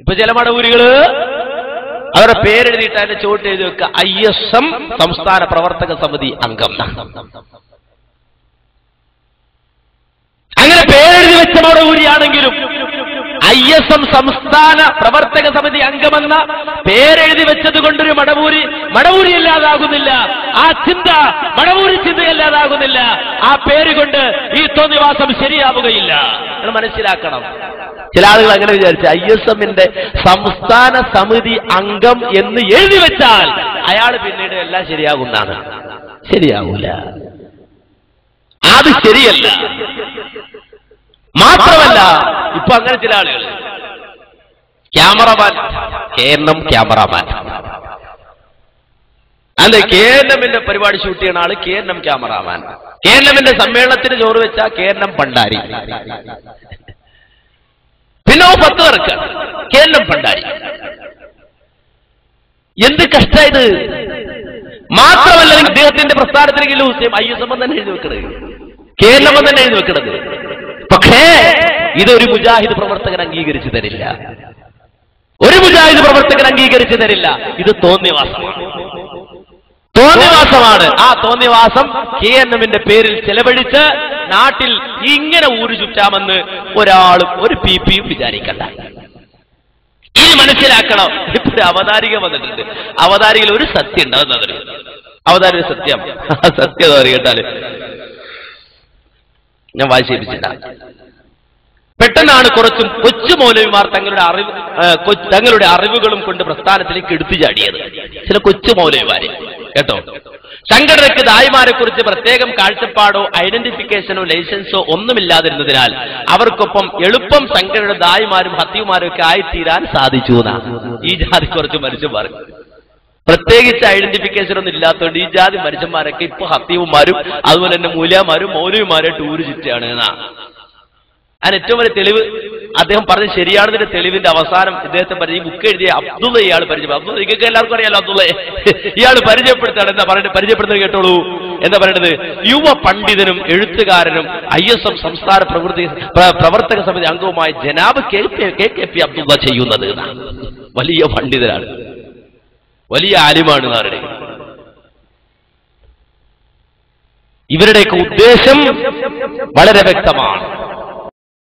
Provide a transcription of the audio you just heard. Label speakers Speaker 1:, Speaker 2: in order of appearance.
Speaker 1: ഇപ്പൊ ചില മടവൂരികൾ അവരുടെ പേരെഴുതിയിട്ട് അതിന്റെ ചുവട്ട് എഴുതി വെക്കുക. ഐ എസ് എം സംസ്ഥാന പ്രവർത്തക സമിതി അംഗം. അങ്ങനെ പേരെഴുതി വെച്ച മടവൂരിയാണെങ്കിലും ഐ എസ് എം സംസ്ഥാന പ്രവർത്തക സമിതി അംഗമെന്ന പേരെഴുതി വെച്ചത് കൊണ്ടൊരു മടവൂരി മടവൂരി അല്ലാതാകുന്നില്ല ആ ചിന്ത മടവൂരി ചിന്തയല്ലാതാകുന്നില്ല. ആ പേര് കൊണ്ട് ഈ തോന്നിവാസം ശരിയാവുകയില്ല. നിങ്ങൾ മനസ്സിലാക്കണം. ചില ആളുകൾ അങ്ങനെ വിചാരിച്ചു ഐ എസ് എമ്മിന്റെ സംസ്ഥാന സമിതി അംഗം എന്ന് എഴുതി വെച്ചാൽ അയാൾ പിന്നീട് എല്ലാം ശരിയാകുന്നതാണ്. ശരിയാകൂല അത് ശരിയല്ല. മാത്രമല്ല ഇപ്പൊ അങ്ങനെ ചില ആളുകൾ. Cameraman K N M cameraman. അല്ലെ കെ എൻ എമ്മിന്റെ പരിപാടി ഷൂട്ട് ചെയ്യണ ആൾ K N M cameraman. K N എമ്മിന്റെ സമ്മേളനത്തിന് ചോറ് വെച്ച കെ എൻ എം പണ്ടാരി പിന്നെ പത്ത് പേർക്ക് കെ എൻ എം പണ്ടാരി എന്ത് കഷ്ടായത് മാത്രമല്ല ഇദ്ദേഹത്തിന്റെ പ്രസ്ഥാനത്തിലെങ്കിലും ഐ എസ് എം തന്നെ എഴുതി വെക്കണത്. കെ എൻ എം തന്നെ എഴുതി വെക്കണത്. പക്ഷേ ഇതൊരു മുജാഹിദ് പ്രവർത്തകൻ അംഗീകരിച്ചു തരില്ല. ഒരു മുജാഹിദ് പ്രവർത്തകൻ അംഗീകരിച്ചു തരില്ല. ഇത് തോന്നിവാസമാണ്. തോന്നിവാസമാണ്. ആ തോന്നിവാസം കെ എൻ എമ്മിന്റെ പേരിൽ ചെലവഴിച്ച് നാട്ടിൽ ഇങ്ങനെ ഊരു ചുറ്റാമെന്ന് ഒരാളും ഒരു പി പിയും വിചാരിക്കണ്ട. ഇനി മനസ്സിലാക്കണം. ഇപ്പൊ ഒരു അവതാരിക വന്നിട്ടുണ്ട്. അവതാരികയിൽ ഒരു സത്യം ഉണ്ടാകുന്നത് അവതാരിക സത്യം. സത്യം എന്ന് പറയട്ടാൽ ഞാൻ വായിച്ചേപ്പിച്ചില്ല പെട്ടെന്നാണ് കുറച്ചും കൊച്ചു മൗലവിമാർ തങ്ങളുടെ അറിവ് തങ്ങളുടെ അറിവുകളും കൊണ്ട് പ്രസ്ഥാനത്തിലേക്ക് എടുത്തു ചാടിയത്. ചില കൊച്ചു മൗലവിമാര്. കേട്ടോ? സംഘടനയ്ക്ക് ദായിമാരെ കുറിച്ച് പ്രത്യേകം കാഴ്ചപ്പാടോ ഐഡന്റിഫിക്കേഷനോ ലൈസൻസോ ഒന്നുമില്ലാതിരുന്നതിനാൽ അവർക്കൊപ്പം എളുപ്പം സംഘടന ദായിമാരും ഹത്തിയുമാരും ഒക്കെ ആയിത്തീരാൻ സാധിച്ചു എന്നാണ് ഈ ജാതി കുറച്ച് മനുഷ്യന്മാർ. പ്രത്യേകിച്ച് ഐഡന്റിഫിക്കേഷൻ ഒന്നും ഇല്ലാത്തതുകൊണ്ട് ഈ ജാതി മനുഷ്യന്മാരൊക്കെ ഇപ്പൊ ഹത്തീവുമാരും അതുപോലെ തന്നെ മൂല്യമാരും മൗലവിമാരും ടൂര് ചുറ്റാണ് എന്നാ. അതിന് ഏറ്റവും വലിയ തെളിവ് അദ്ദേഹം പറഞ്ഞ ശരിയാണെന്നതിന്റെ തെളിവിന്റെ അവസാനം ഇദ്ദേഹത്തെ പരിചയം ബുക്ക് എഴുതിയ അബ്ദുള്ള ഇയാൾ പരിചയം അബ്ദുള്ള നിങ്ങൾക്ക് എല്ലാവർക്കും അറിയാലോ അബ്ദുള്ള ഇയാൾ പരിചയപ്പെടുത്താണ് എന്താ പറയുന്നത് പരിചയപ്പെടുന്നത് കേട്ടോളൂ. എന്താ പറയുന്നത് യുവ പണ്ഡിതനും എഴുത്തുകാരനും ഐ എസ് എം സംസ്ഥാന പ്രവൃത്തി പ്രവർത്തക സമിതി അംഗവുമായ ജനാബ് കെ കെ പി അബ്ദുള്ള ചെയ്യുന്നത് വലിയ പണ്ഡിതനാണ്. വലിയ ആലിമാണ് ആരുടെ ഇവരുടെയൊക്കെ ഉദ്ദേശം വളരെ വ്യക്തമാണ്.